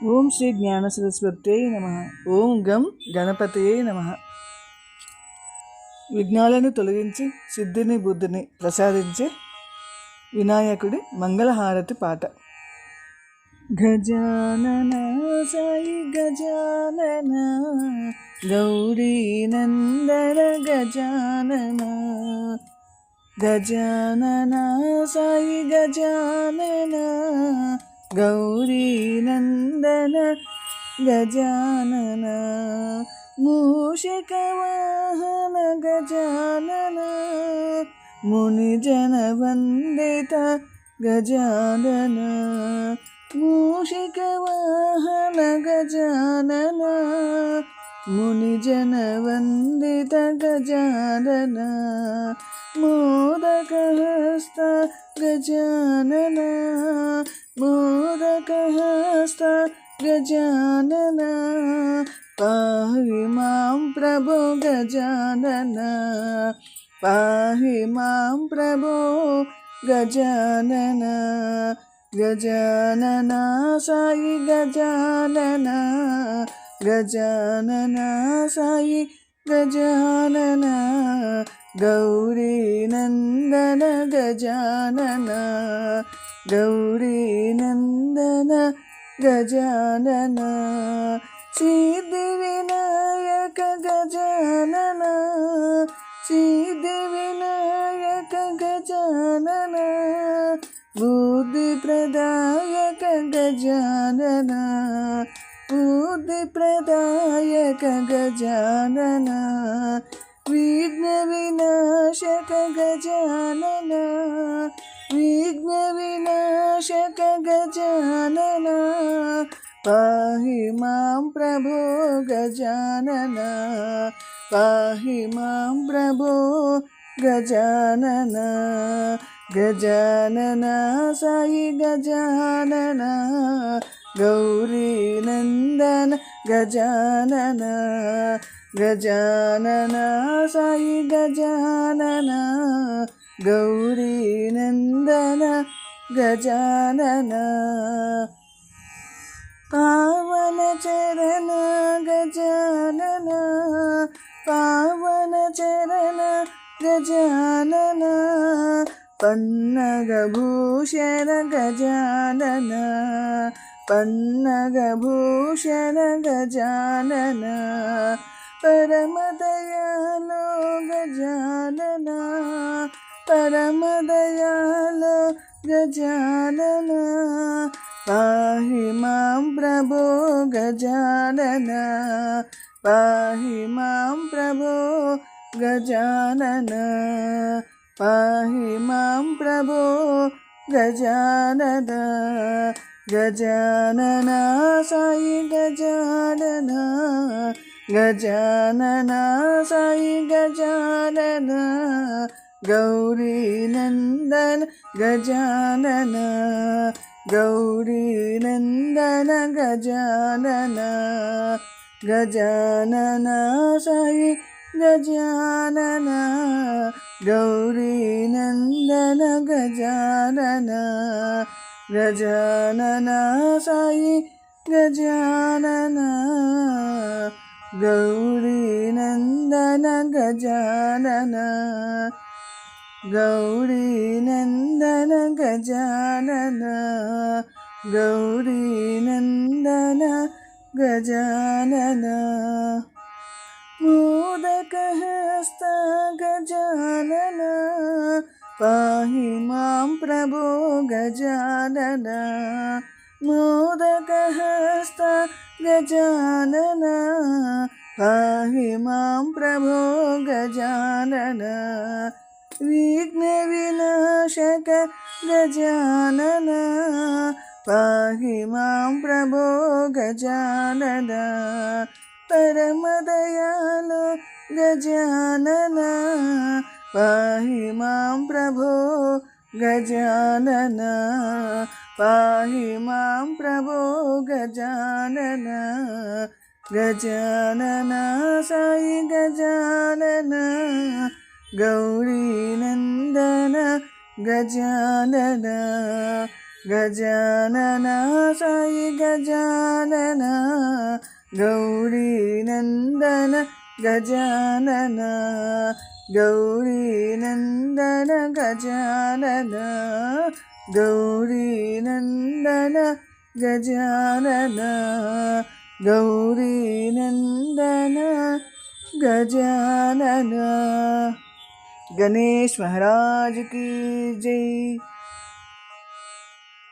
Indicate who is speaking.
Speaker 1: ఓం శ్రీ జ్ఞాన సరస్వతే నమ. ఓం గం గణపతియే నమ. విఘ్నాలను తొలగించి సిద్ధిని బుద్ధిని ప్రసాదించే వినాయకుడి మంగళహారతి పాట. గజానన సాయి గజానన గౌరీ నందన గజానన గజానన సాయి గజానన गौरी नंदन गजानन मूषिकवाहन गजानन मुनिजनवन्दित गजानन मूषिकवाहन गजानन मुनिजनवन्दित गजानन मोदकहस्त गजानन। मोदकहस्त गजानन, पाहि माँ प्रभो गजानन, पाहि माँ प्रभो गजानन गजानन साई गजानन गजानन साई गजानन, गौरी नन्दन गजानन। गौरी गजानन सिद्धिविनायक गजानन सिद्धिविनायक गजानन बुद्धिप्रदायक गजानन बुद्धिप्रदायक गजानन विघ्नविनाशक गजानन विघ्नविनाशक गजानन पाहि माँ प्रभो गजानन पाहि माँ प्रभो गजानन गजानन साई गजानन गौरीनन्दन गजानन गजानन साई गजानन गौरीनन्दन गजानन। पावन चरण गजानन। पावनचरण गजानन। पन्नगभूषण गजानन। पन्नगभूषण गजानन। परमदयालो गजानन। परमदयालो गजानन पाहि माँ प्रभो गजानन पाहि माँ प्रभो गजानन पाहि माँ प्रभो गजानन गजानन साई गजानन गजानन साई गजानन गौरीनन्दन गजानन गौरीनन्दन गजानन गजानन साई गजानन, गौरीनन्दन गजानन गजानन साई गजानन, गौरीनन्दन गजानन। गौरीनन्दन गजानन गौरीनन्दन गजानन। मोदकहस्त गजानन, पाहि माँ प्रभो गजानन। मोदकहस्त गजानन, पाहि माँ प्रभो गजानन। विघ्नविनाशक गजानन, पाहि माँ प्रभो गजानन, परमदयालो गजानन, पाहि माँ प्रभो गजानन, पाहि माँ प्रभो गजानन गजानन साई गजानन। गौरीनन्दन, गजानन गजानन, साई गजानन गौरी नंदन गजानन गौरी नंदन गजानन गौरी नंदन गजानन गौरी नंदन गजानन। गणेश महाराज की जय।